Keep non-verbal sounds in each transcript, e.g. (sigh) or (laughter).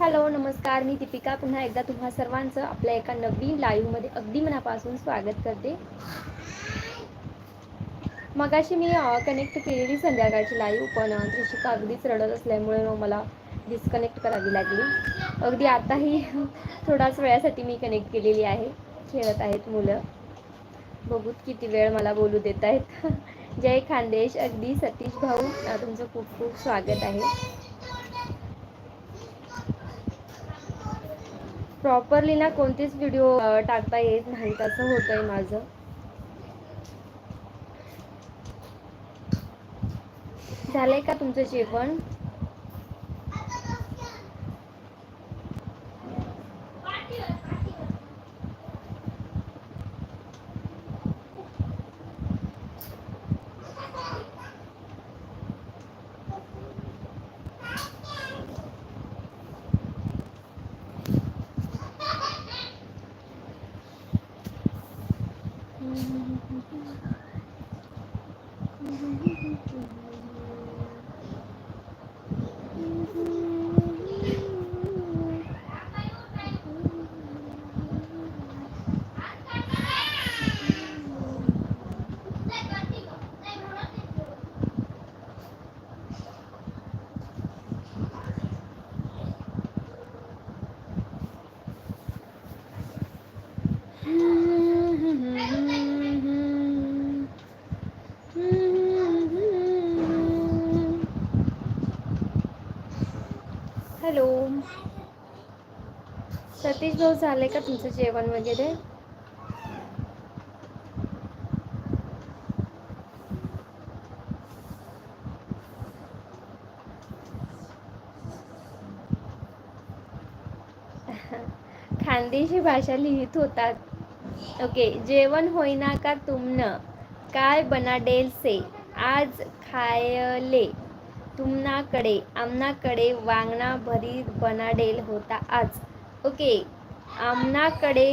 Hello नमस्कार. मी दीपिका. पुन्हा एकदा तुम्हा सर्वांचं आपल्या एका नवीन लाईव्हमध्ये अगदी मनापासून स्वागत करते. मगाशी मी कनेक्ट केलेली संध्याकाळची लाईव्ह पण त्रिशिका अगदीच रडत असल्यामुळे मला डिस्कनेक्ट करावी लागली. अगदी आताही (laughs) थोडाच वेळासाठी मी कनेक्ट केलेली आहे. खेळत आहेत मुलं. बघूत किती वेळ मला बोलू देत आहेत. (laughs) जय खानदेश. अगदी सतीश भाऊ. तुमचं खूप खूप स्वागत आहे. प्रॉपरली ना कोणतेच व्हिडिओ टाकता येत नाहीत असं होतंय आहे माझं. झालंय का तुमचं जेवण? हॅलो सतीश भाऊ झाले का तुमचं जेवण वगैरे? खानदेशी भाषा लिहित होतात. ओके जेवण होईना का तुमनं? काय बनाडेल से? आज खायले. तुमनाकडे आमनाकडे वांगणा भरीत बनाडेल होता आज. ओके आमनाकडे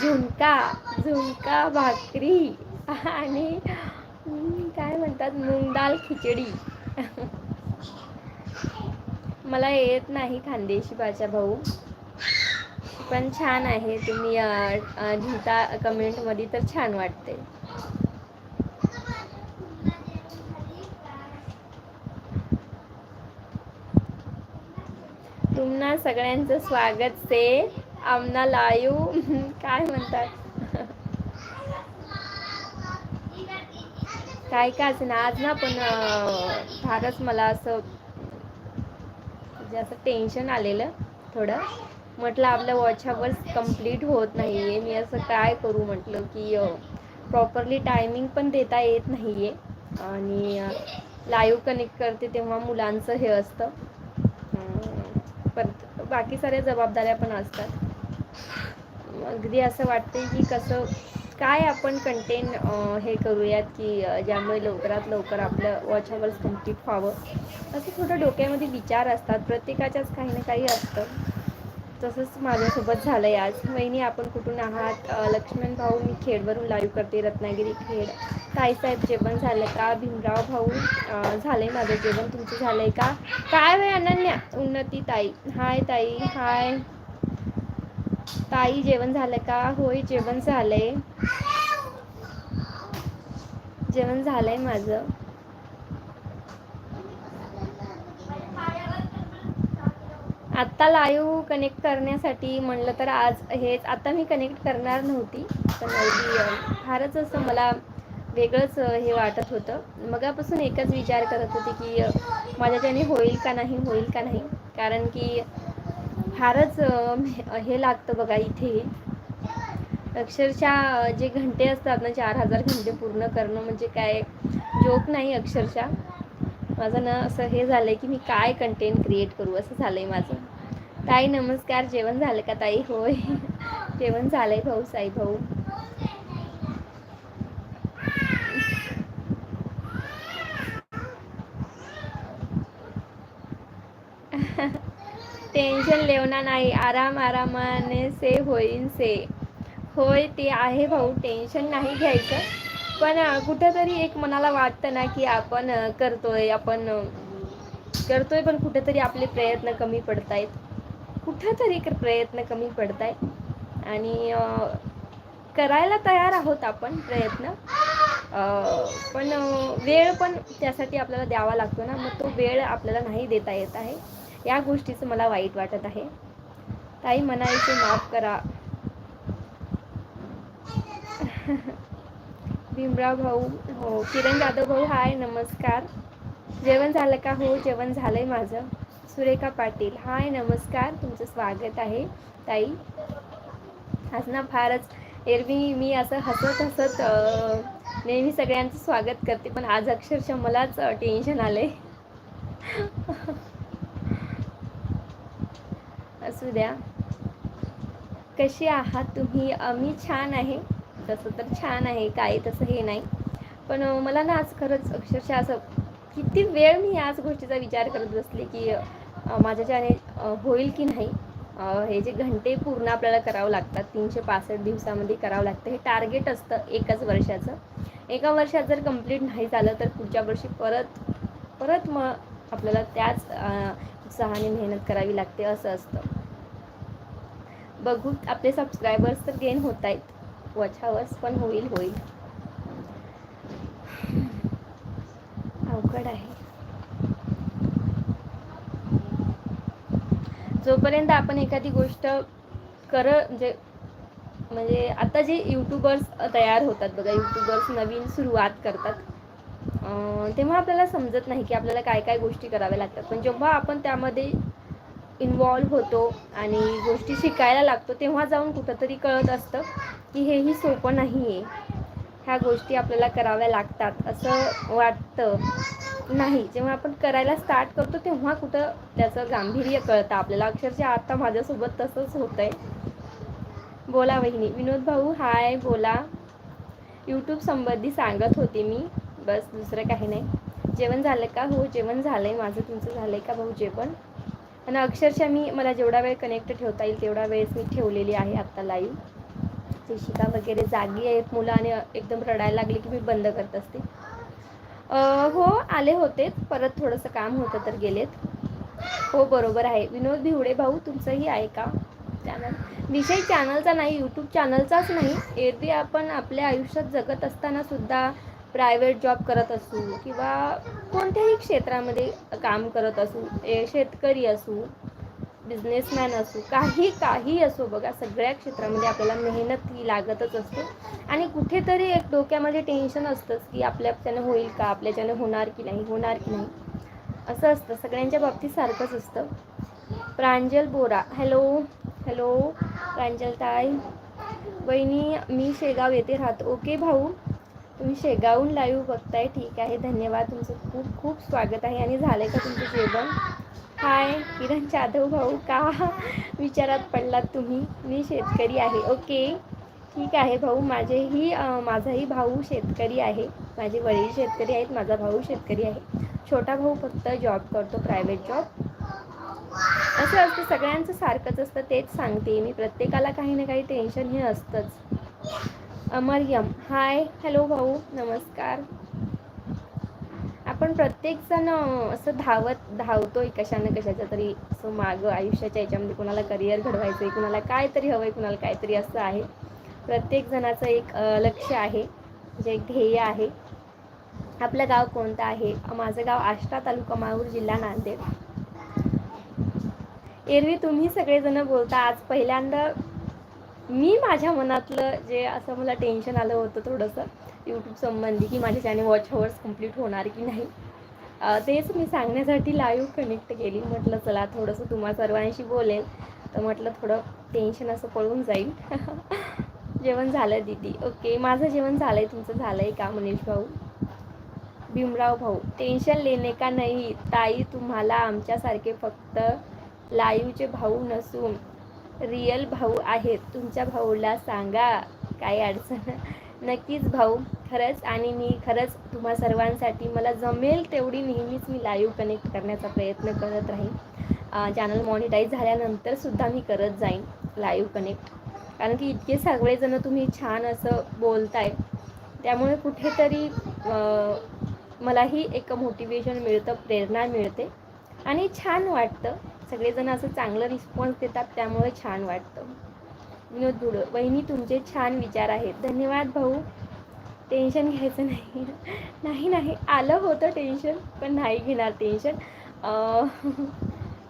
झुणका झुणका भाकरी आणि काय म्हणतात मूग खिचडी. मला येत नाही खानदेशी भाषा भाऊ. पण छान आहे तुम्ही लिहिता कमेंटमध्ये तर छान वाटते तुम्हाला सगळ्यांचं स्वागत से. आमना लायू. (laughs) काय म्हणतात? (laughs) काय काय असं ना आज ना पण फारच मला असं म्हणजे असं टेन्शन आलेलं थोडं. म्हटलं आपलं वॉच आवर्स कंप्लीट होत नाही आहे मी असं काय करू म्हटलं की प्रॉपरली टायमिंग पण देता येत नाही आहे आणि लाईव्ह कनेक्ट करते तेव्हा मुलांचं हे असतं. परत बाकी साऱ्या जबाबदाऱ्या पण असतात. अगदी असं वाटते की कसं काय आपण कंटेंट हे करूयात की ज्यामुळे लवकरात लवकर आपलं वॉच आवर्स कंप्लीट व्हावं. असं थोडं डोक्यामध्ये विचार असतात. प्रत्येकाच्याच काही ना काही असतं. तसंच माझ्यासोबत झालं आहे आज. वहिनी आपण कुठून आहात? लक्ष्मण भाऊ मी खेडवरून लाईव्ह करते. रत्नागिरी खेड. ताईसाहेब जेवण झालं का? भीमराव भाऊ झालं आहे माझं जेवण. तुमचं झालं आहे का? काय वय अनन्या? उन्नती ताई. हाय ताई हाय. ताई जेवण झालं का? होय जेवण झालंय. जेवण झालंय माझं. आत्ता लाईव्ह कनेक्ट करण्यासाठी म्हणलं तर आज हेच. आता मी कनेक्ट करणार नव्हती पण फारच असं मला वेगळंच हे वाटत होतं. मगापासून एकच विचार करत होते की माझ्याच्याने होईल का नाही होईल का नाही? कारण की फारच हे लागतं बघा इथे. अक्षरशः जे घंटे असतात ना चार हजार घंटे पूर्ण करणं म्हणजे काय जोक नाही अक्षरशः. माझं ना असं हे झालं आहे की मी काय कंटेंट क्रिएट करू असं झालं आहे माझं. ताई नमस्कार. जेवण झालं का ताई? होय. (laughs) जेवण झालं आहे भाऊ साई भाऊ. टेन्शन लेवना नाही. आराम आरामाने से होईन से. होय ते आहे भाऊ. टेन्शन नाही घ्यायचं. पण कुठंतरी एक मनाला वाटतं ना की आपण करतोय आपण करतोय पण कुठंतरी आपले प्रयत्न कमी पडत आहेत कुठंतरी प्रयत्न कमी पडत आहेत आणि करायला तयार आहोत आपण प्रयत्न. पण वेळ पण त्यासाठी आपल्याला द्यावा लागतो ना. मग तो वेळ आपल्याला नाही देता येत आहे. या गोष्टीचं मला वाईट वाटत आहे. ताई म्हणायचे माफ करा. भीमराव भाऊ हो किरण जाधव भाऊ हाय नमस्कार. जेवण झालं का? हो जेवण झालंय माझं. सुरेखा पाटील हाय नमस्कार. तुमचं स्वागत आहे ताई. आज ना फारच एरवी मी असं हसत हसत नेहमी सगळ्यांचं स्वागत करते पण आज अक्षरशः मलाच टेन्शन आलंय. असू द्या. कशी आहात तुम्ही? मी छान आहे. तसं तर छान आहे. काय तसं हे नाही. पण मला ना आज खरंच अक्षरशः असं किती वेळ मी याच गोष्टीचा विचार करत बसले की माझ्या माझ्याच्याने होईल की नाही हे जे घंटे पूर्ण आपल्याला करावं लागतात तीनशे पासष्ट दिवसामध्ये करावं लागतं हे टार्गेट असतं एकाच वर्षाचं. एका वर्षात जर कंप्लीट नाही झालं तर पुढच्या वर्षी परत परत मग आपल्याला त्याच उत्साहाने मेहनत करावी लागते असं असतं. बघू आपले सबस्क्रायबर्स तर गेन होत आहेत वॉचावर्स पण होईल होईल. अवघड आहे. जोपर्यंत आपण एखादी गोष्ट कर म्हणजे म्हणजे आता जे यूट्यूबर्स तयार होतात बघा यूट्यूबर्स नवीन सुरुवात करतात. तेव्हा आपल्याला समजत नाही की आपल्याला काय काय गोष्टी कराव्या लागतात. पण जेव्हा आपण त्यामध्ये इन्वॉल्व्ह होतो आणि गोष्टी शिकायला लागतो तेव्हा जाऊन कुठंतरी कळत असतं की हेही सोपं नाही आहे ह्या गोष्टी आपल्याला कराव्या लागतात असं वाटतं नाही. जेव्हा आपण करायला स्टार्ट करतो तेव्हा कुठं त्याचं गांभीर्य कळतं. आपल्याला अक्षरशः आता माझ्यासोबत तसंच होतं आहे बोला वहिनी. विनोद भाऊ हाय बोला. यूट्यूब संबंधी सांगत होते मी. बस दुसरं काही नाही. जेवण झालं का? हो जेवण झालं आहे माझं तुमचं झालं आहे का भाऊ जेवण? आणि अक्षरशः मी मला जेवढा वेळ कनेक्ट ठेवता येईल तेवढा वेळेस मी ठेवलेली आहे आत्ता लाईव्ह शिशिका वगैरे जागी आहेत मुलं आणि एकदम रडायला लागली की मी बंद करत असते. हो आले होते. परत थोडंसं काम होतं तर गेलेत. हो बरोबर आहे. विनोद भिवडे भाऊ तुमचंही आहे का? चॅनल विषय चॅनलचा नाही यूट्यूब चॅनलचाच नाही. एरवी आपण आपल्या आयुष्यात जगत असताना सुद्धा प्रायव्हेट जॉब करत असू किंवा कोणत्याही क्षेत्रामध्ये काम करत असू ए शेतकरी असू बिझनेसमॅन असू काही काही असो बघा सगळ्या क्षेत्रामध्ये आपल्याला मेहनत ही लागतच असते. आणि कुठेतरी एक डोक्यामध्ये टेन्शन असतंच की आपल्याच्यानं होईल का आपल्याच्यानं होणार की नाही होणार की नाही. असं असतं सगळ्यांच्या बाबतीत सारखंच असतं. प्रांजल बोरा हॅलो हॅलो प्रांजल ताई. बहिणी मी शेगाव येथे राहतो. ओके भाऊ? तुम्ही शेगावून लाईव्ह बघताय ठीक आहे. धन्यवाद तुमचं खूप खूप स्वागत आहे. आणि झालं का तुमचं जेवण? हाय किरण जाधव भाऊ का विचारात पडलात तुम्ही? मी शेतकरी आहे. ओके. ठीक आहे भाऊ माझेही माझाही भाऊ शेतकरी आहे. माझे वडील शेतकरी आहेत माझा भाऊ शेतकरी आहे. छोटा भाऊ फक्त जॉब करतो प्रायव्हेट जॉब असं असतं सगळ्यांचं सारखंच असतं तेच सांगते मी. प्रत्येकाला काही ना काही टेन्शन हे असतंच. अमर्यम हाय हॅलो भाऊ. नमस्कार. आपण प्रत्येकजण असं धावत धावतोय कशानं कशाच्या तरी असं मागं आयुष्याच्या याच्यामध्ये कुणाला करिअर घडवायचं आहे कुणाला काय तरी हवं आहे कुणाला काहीतरी असं आहे. प्रत्येक जणाचं एक लक्ष आहे. जे एक ध्येय आहे. आपलं गाव कोणतं आहे? माझं गाव आष्टा तालुका माहूर जिल्हा नांदेड. एरवी तुम्ही सगळेजण बोलता. आज पहिल्यांदा मी माझ्या मनातलं जे असं मला टेन्शन आलं होतं थोडंसं यूट्यूब संबंधी की माझे चॅनल वॉच हवर्स कंप्लीट होणार की नाही तेच मी सांगण्यासाठी लाईव्ह कनेक्ट केली. म्हटलं चला थोडंसं तुम्हा सर्वांशी बोलेन. तर म्हटलं थोडं टेन्शन असं पळून जाईल. (laughs) जेवण झालं दीदी. ओके माझं जेवण झालं आहे तुमचं झालं आहे का मनीष भाऊ? भीमराव भाऊ. टेन्शन लेणे का नाही? ताई तुम्हाला आमच्यासारखे फक्त लाईव्हचे भाऊ नसून रिअल भाऊ आहेत. तुमच्या भाऊला सांगा. काय अडचण (laughs) नक्कीच भाऊ. खरंच आणि मी खरंच तुम्हा सर्वांसाठी मला जमेल तेवढी नेहमीच मी लाईव्ह कनेक्ट करण्याचा प्रयत्न करत राहीन. चॅनल मॉनिटाईज झाल्यानंतर सुद्धा मी करत जाईन लाईव्ह कनेक्ट कारण की इतके सगळेजणं तुम्ही छान असं बोलताय. त्यामुळे कुठेतरी मलाही एक मोटिवेशन मिळतं प्रेरणा मिळते. आणि छान वाटतं. सगळेजण असं चांगलं रिस्पॉन्स देतात त्यामुळे छान वाटतं. विनोद बुड वहिनी तुमचे छान विचार आहेत. धन्यवाद भाऊ. टेन्शन घ्यायचं नाही. नाही नाही. आलं होतं टेन्शन पण नाही घेणार टेन्शन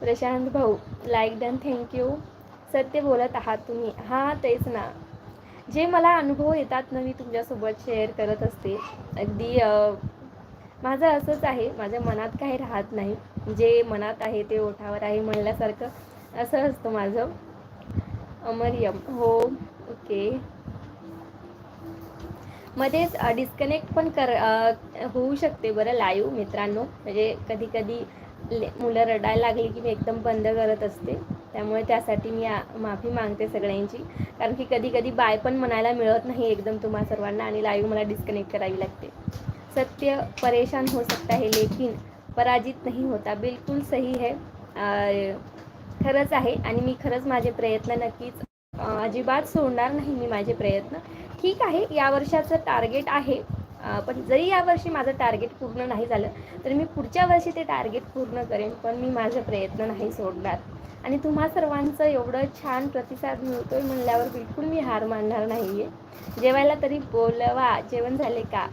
प्रशांत भाऊ लाईक डन थँक्यू सत्य बोलत आहात तुम्ही. हां तेच ना. जे मला अनुभव येतात ना मी तुमच्यासोबत शेअर करत असते. अगदी माझं असंच आहे माझ्या मनात काही राहत नाही. जे मनात आहे ते ओठावर आहे म्हणल्यासारखं असं असतं माझं. अमरियम. हो ओके. मध्येच डिस्कनेक्ट पण कर होऊ शकते बरं लाईव्ह मित्रांनो. म्हणजे कधी कधी ले- मुलं रडायला लागली की मी एकदम बंद करत असते. त्यामुळे त्यासाठी मी माफी मागते सगळ्यांची. कारण की कधी कधी बाय पण म्हणायला मिळत नाही एकदम तुम्हा सर्वांना आणि लाईव्ह मला डिस्कनेक्ट करावी लागते. सत्य परेशान हो सकता है लेकिन पराजित नहीं होता। बिलकुल सही है। खरंच आहे आणि मी खरंच माझे प्रयत्न नक्कीच अजिबात सोडणार नाही मी माझे प्रयत्न. ठीक आहे या वर्षाचं टार्गेट आहे. पण जरी यावर्षी माझं टार्गेट पूर्ण नाही झालं तर मी पुढच्या वर्षी ते टार्गेट पूर्ण करेन पण मी माझा प्रयत्न नाही सोडणार. आणि तुम्हा सर्वांचं एवढं छान प्रतिसाद मिळतोय म्हणल्यावर बिलकुल मी हार मानणार नाही आहे जेवायला तरी बोलवा. जेवण झाले का?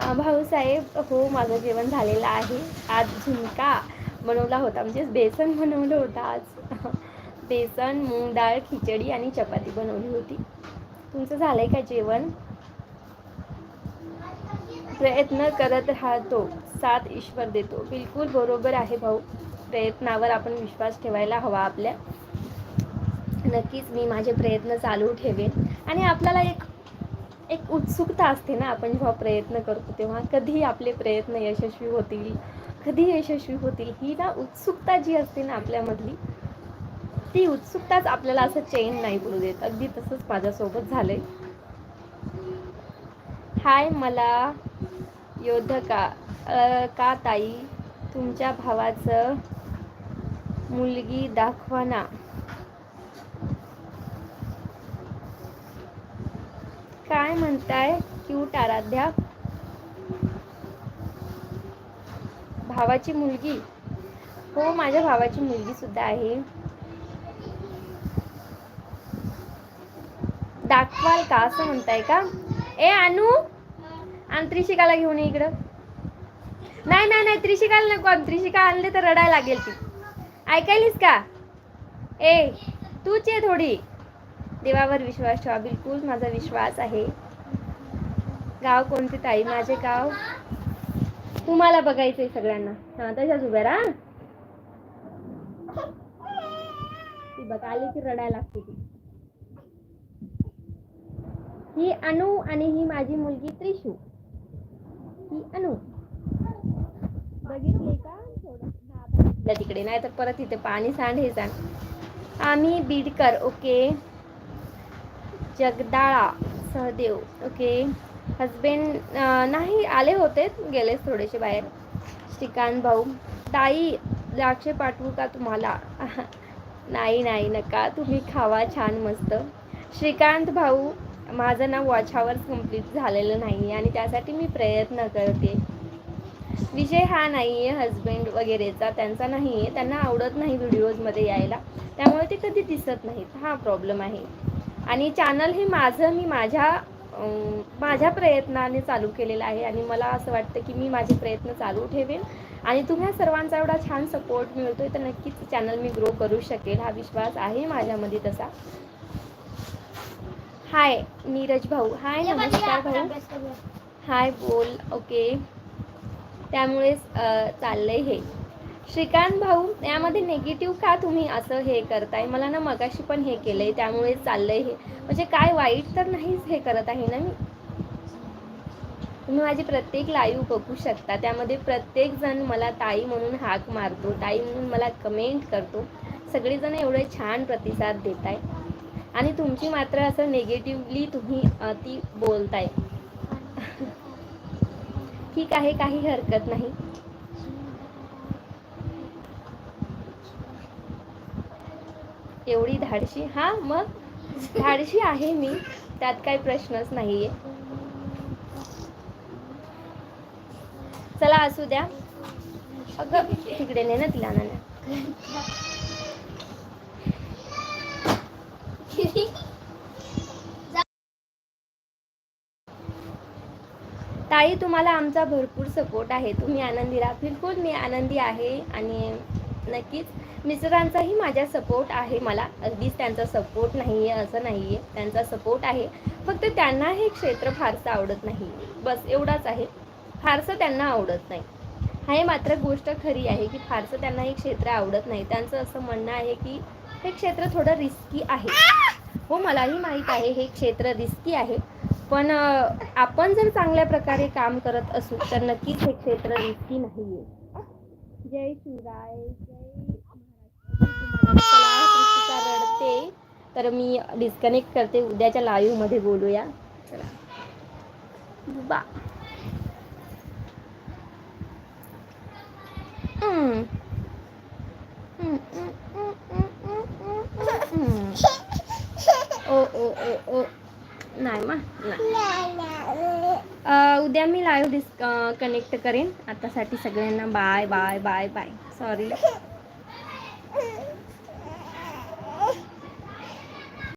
भाऊसाहेब हो माझं जेवण झालेलं आहे. आज झुणका बनवला होता. म्हणजेच बेसन बनवलं होतं आज. (laughs) बेसन मूग डाळ खिचडी आणि चपाती बनवली होती. तुमचं झालं आहे का जेवण? प्रयत्न करत राहतो. साथ ईश्वर देतो. बिलकुल बरोबर आहे भाऊ. प्रयत्नावर आपण विश्वास ठेवायला हवा आपल्या. नक्कीच मी माझे प्रयत्न चालू ठेवेन. आणि आपल्याला एक एक उत्सुकता असते ना आपण जेव्हा प्रयत्न करतो तेव्हा कधी आपले प्रयत्न यशस्वी होतील कधी यशस्वी होतील ही ना उत्सुकता जी असते ना आपल्यामधली ती उत्सुकताच आपल्याला असं चेन नाही पडू देत. अगदी तसंच माझ्यासोबत झालंय. हाय मला योद्ध का का ताई तुमच्या भावाचं मुलगी दाखवा ना. काय म्हणताय? क्यूट आराध्या. भावाची मुलगी. हो माझ्या भावाची मुलगी सुद्धा आहे. दाखवाल का? असं म्हणताय का? ए अनु! आणि त्रिशिकाला घेऊन ये इकडं. नाही नाही नाही त्रिशिकाला नको. आणि त्रिशिका आणले तर रडायला लागेल ती. ऐकायलीस का? ए तूच ये थोडी. देवावर विश्वास ठेवा. बिलकुल माझा विश्वास आहे. गाव कोणते ताई? माझे गाव तुम्हाला बघायचंय सगळ्यांना. हा तशाच उभ्या रा ती बघ आली की रडायला लागते ती. ही अनु आणि ही माझी मुलगी त्रिशू. ही अनु. बघितली का? थोडं तिकडे. नाही तर परत इथे पाणी सांड हे सांड. आम्ही बीडकर ओके? जगदाळा सहदेव ओके? हजबेंड नाही आले होते गेलेच थोडेसे बाहेर. श्रीकांत भाऊ ताई द्राक्षे पाठवू का तुम्हाला? (laughs) नाही नाही नका तुम्ही खावा छान मस्त. श्रीकांत भाऊ माझं ना वॉच आवर्स कंप्लीट झालेलं नाही आणि त्यासाठी मी प्रयत्न करते. विषय हा नाही आहे हजबंड वगैरेचा त्यांचा नाही आहे त्यांना आवडत नाही व्हिडिओजमध्ये यायला. त्यामुळे ते कधी दिसत नाहीत. हा प्रॉब्लेम आहे. आणि चॅनल हे माझं मी माझ्या माझ्या प्रयत्नाने चालू केलेलं आहे आणि मला असं वाटतं की मी माझे प्रयत्न चालू ठेवेन. आणि तुम्हा सर्वांचा एवढा छान सपोर्ट मिळतोय तर नक्कीच चॅनल मी ग्रो करू शकेल. हा विश्वास आहे माझ्यामध्ये तसा. हाय नीरज भाऊ. हाय नमस्कार भाऊ. हाय बोल. ओके त्यामुळेच चाललंय हे. श्रीकांत भाऊ यामध्ये नेगेटिव्ह का तुम्ही असं हे करताय? मला ना मगाशी पण हे केलंय त्यामुळे चाललंय हे. म्हणजे काय वाईट तर नाहीच हे करत आहे ना मी? तुम्ही माझी प्रत्येक लाईव्ह बघू शकता. त्यामध्ये प्रत्येक जण मला ताई म्हणून हाक मारतो ताई म्हणून मला कमेंट करतो. सगळेजण एवढे छान प्रतिसाद देत आहे आणि तुमची मात्र असं नेगेटिव्हली तुम्ही ती बोलताय. (laughs) ठीक आहे काही हरकत नाही. एवढी धाडशी. हा मग? धाडशी आहे मी. त्यात काही प्रश्नच नाहीये. चला असू द्या. अगं तिकडे नाही ना तिला ना ताई तुम्हाला आमचा भरपूर सपोर्ट आहे. तुम्ही आनंदी राहा बिलकुल मी आनंदी आहे. आणि नक्कीच मिस्टरांचाही माझ्या सपोर्ट आहे. मला अगदीच त्यांचा सपोर्ट नाही आहे असं नाही आहे त्यांचा सपोर्ट आहे. फक्त त्यांना हे क्षेत्र फारसं आवडत नाही. बस एवढाच आहे. फारसं त्यांना आवडत नाही. हे मात्र गोष्ट खरी आहे की फारसं त्यांना हे क्षेत्र आवडत नाही. त्यांचं असं म्हणणं आहे की हे क्षेत्र थोडं रिस्की आहे. हो मलाही माहीत आहे हे क्षेत्र रिस्की आहे. पण आपण जर चांगल्या प्रकारे काम करत असू तर नक्कीच हे क्षेत्र रिस्की नाही आहे जय शिवराय. चला रडते. तर मी डिस्कनेक्ट करते. उद्याच्या लाईव्हमध्ये बोलूया. चला. बा. ओ ओ ओ ओ. नाही मा नाही. उद्या मी लाईव्ह डिस कनेक्ट करेन. आतासाठी सगळ्यांना bye bye bye bye sorry